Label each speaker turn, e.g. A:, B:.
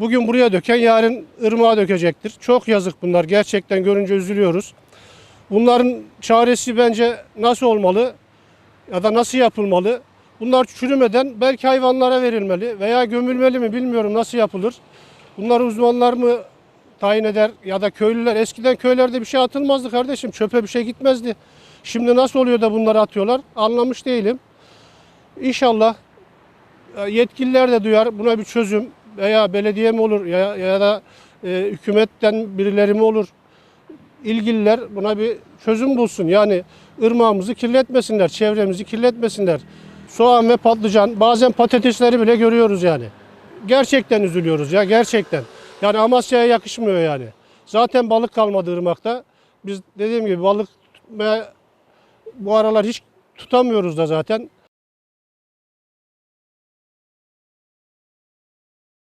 A: Bugün buraya döken yarın ırmağa dökecektir. Çok yazık bunlar. Gerçekten görünce üzülüyoruz. Bunların çaresi bence nasıl olmalı ya da nasıl yapılmalı? Bunlar çürümeden belki hayvanlara verilmeli veya gömülmeli mi bilmiyorum nasıl yapılır. Bunlar uzmanlar mı tayin eder ya da köylüler. Eskiden köylerde bir şey atılmazdı kardeşim. Çöpe bir şey gitmezdi. Şimdi nasıl oluyor da bunları atıyorlar anlamış değilim. İnşallah e, yetkililer de duyar buna bir çözüm veya belediye mi olur ya, ya da e, hükümetten birileri mi olur ilgililer buna bir çözüm bulsun. Yani ırmağımızı kirletmesinler, çevremizi kirletmesinler. Soğan ve patlıcan, bazen patatesleri bile görüyoruz yani. Gerçekten üzülüyoruz ya, gerçekten. Yani Amasya'ya yakışmıyor yani. Zaten balık kalmadı ırmakta. Biz dediğim gibi balık tutmaya bu aralar hiç tutamıyoruz da zaten.